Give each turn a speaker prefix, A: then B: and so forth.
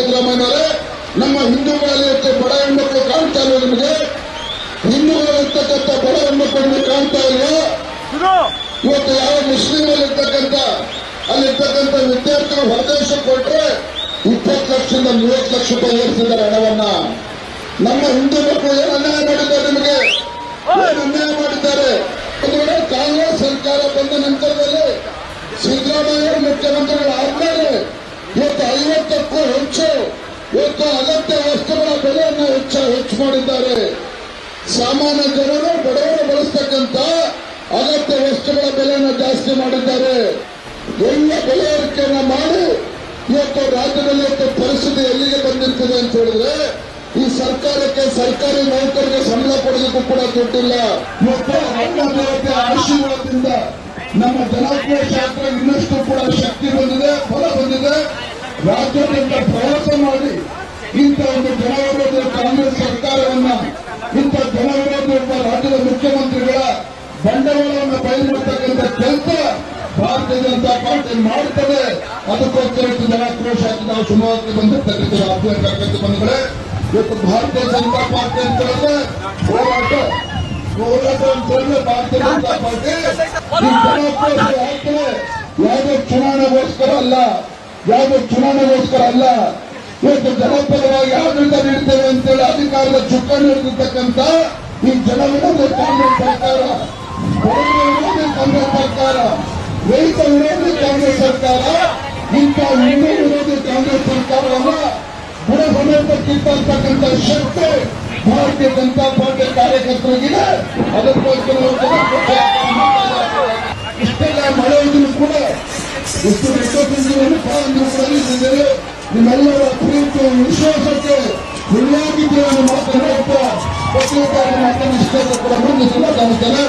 A: ಸಿದ್ದರಾಮಯ್ಯನವರೇ ನಮ್ಮ ಹಿಂದೂಗಳಲ್ಲಿ ಬಡ ಹೆಣ್ಮಕ್ಳು ಕಾಣ್ತಾ ಇಲ್ಲ ನಿಮಗೆ? ಹಿಂದೂಗಳಲ್ಲಿರ್ತಕ್ಕಂಥ ಬಡ ಹೆಣ್ಮಕ್ಳು ನಿಮಗೆ ಕಾಣ್ತಾ ಇಲ್ವಾ? ಇವತ್ತು ಯಾವ ಮುಸ್ಲಿಮಲ್ಲಿರ್ತಕ್ಕಂಥ ಅಲ್ಲಿರ್ತಕ್ಕಂಥ ವಿದ್ಯಾರ್ಥಿಗಳು ಹೊರದೇಶಕ್ಕೆ ಕೊಟ್ರೆ ಇಪ್ಪತ್ತು ಲಕ್ಷದಿಂದ ಮೂವತ್ತು ಲಕ್ಷ ರೂಪಾಯಿ ಏರಿಸಿದ್ದಾರೆ ಹಣವನ್ನ. ನಮ್ಮ ಹಿಂದೂ ಮಕ್ಕಳು ಏನು ಅನ್ಯಾಯ ಮಾಡಿದ್ದಾರೆ ನಿಮಗೆ? ಏನು ಅನ್ಯಾಯ ಮಾಡಿದ್ದಾರೆ? ಕಾಂಗ್ರೆಸ್ ಸರ್ಕಾರ ಬಂದ ನಂತರದಲ್ಲಿ ಸಿದ್ದರಾಮಯ್ಯ ಮುಖ್ಯಮಂತ್ರಿಗಳು ಆದ್ಮೇಲೆ ಇವತ್ತು ಅಗತ್ಯ ವಸ್ತುಗಳ ಬೆಲೆಯನ್ನು ಹೆಚ್ಚ ಹೆಚ್ಚು ಮಾಡಿದ್ದಾರೆ. ಸಾಮಾನ್ಯ ಜನರು, ಬಡವರು ಬಳಸ್ತಕ್ಕಂತ ಅಗತ್ಯ ವಸ್ತುಗಳ ಬೆಲೆಯನ್ನು ಜಾಸ್ತಿ ಮಾಡಿದ್ದಾರೆ. ಎಲ್ಲ ಬೆಲೆ ಏರಿಕೆಯನ್ನ ಮಾಡಿ ಇವತ್ತು ರಾಜ್ಯದಲ್ಲಿ, ಇವತ್ತು ಪರಿಸ್ಥಿತಿ ಎಲ್ಲಿಗೆ ಬಂದಿರ್ತದೆ ಅಂತ ಹೇಳಿದ್ರೆ, ಈ ಸರ್ಕಾರಕ್ಕೆ ಸರ್ಕಾರಿ ನೌಕರರಿಗೆ ಸಂಬಳ ಕೊಡೋದಕ್ಕೂ ಕೂಡ ದುಡ್ಡಿಲ್ಲ. ಆಶೀರ್ವಾದದಿಂದ ನಮ್ಮ ಜನಪ್ರಿಯ ಶಾಸ್ತ್ರ ಇನ್ನಷ್ಟು ಕೂಡ ಶಕ್ತಿ ಬಂದಿದೆ ಫಲ ಬಂದಿದೆ. ಮಾಡಿ ಇಂಥ ಒಂದು ಜನವಿರೋಧಿ ಕಾಂಗ್ರೆಸ್ ಸರ್ಕಾರವನ್ನ ಇಂಥ ಜನವಿರೋಧಿ ಒಬ್ಬ ರಾಜ್ಯದ ಮುಖ್ಯಮಂತ್ರಿಗಳ ಬಂಡವಾಳವನ್ನು ಬಯಲು ಮಾಡತಕ್ಕಂಥ ಕೆಲಸ ಭಾರತೀಯ ಜನತಾ ಪಾರ್ಟಿ ಮಾಡುತ್ತದೆ. ಅದಕ್ಕೋಸ್ಕರ ಜನಾಕ್ರೋಶ ಆಗಿ ನಾವು ಸುಮಾರು ಬಂದಿರ್ತಕ್ಕಂಥ ಆತ್ಮೀಯ ಕಾರ್ಯಕರ್ತ ಬಂಧುಗಳೇ, ಇವತ್ತು ಭಾರತೀಯ ಜನತಾ ಪಾರ್ಟಿ ಅಂತ ಹೇಳಿದ್ರೆ ಹೋರಾಟ ಹೋರಾಟ ಅಂತ ಹೇಳಿದ್ರೆ ಭಾರತೀಯ ಜನತಾ ಪಾರ್ಟಿ. ಜನಾಕ್ರೋಶ ಯಾವುದೇ ಚುನಾವಣೆಗೋಸ್ಕರ ಅಲ್ಲ, ಯಾವುದೇ ಚುನಾವಣೆಗೋಸ್ಕರ ಅಲ್ಲ. ಇವತ್ತು ಜನಪರವಾಗಿ ಆಡಳಿತ ನೀಡ್ತೇವೆ ಅಂತೇಳಿ ಅಧಿಕಾರದ ಚುಕ್ಕಾಣಿ ಹಿಡಿದಿರ್ತಕ್ಕಂಥ ಈ ಜನವನ್ನು ಕಾಂಗ್ರೆಸ್ ಸರ್ಕಾರ ಕಾಂಗ್ರೆಸ್ ಸರ್ಕಾರ, ರೈತ ವಿರೋಧಿ ಕಾಂಗ್ರೆಸ್ ಸರ್ಕಾರ, ಇಂಥ ಹಿಂದೂ ವಿರೋಧಿ ಕಾಂಗ್ರೆಸ್ ಸರ್ಕಾರವನ್ನ ಬುಡ ಸಮೇತ ಶಕ್ತಿ ಭಾರತೀಯ ಜನತಾ ಪಾರ್ಟಿ ಕಾರ್ಯಕರ್ತರಿಗಿದೆ. ಅದಕ್ಕೋಸ್ಕರ ಇಷ್ಟೆಲ್ಲ ಮಳೆ ಇದ್ರೂ ಕೂಡ ಎಷ್ಟು ರೆಕಾರ್ಡಿಂಗ್ ಅಂದ್ರೂ ಕೂಡ ನಿಮ್ಮೆಲ್ಲರ ಪ್ರೀತಿ ವಿಶ್ವಾಸಕ್ಕೆ ನಿಲ್ಲಾಗಿದ್ದೇವೆ ಮಾತನಾಡುತ್ತಾ ಪತ್ರಿಕಾರ ಮಾತನ್ನು ಕಾಣುತ್ತೇನೆ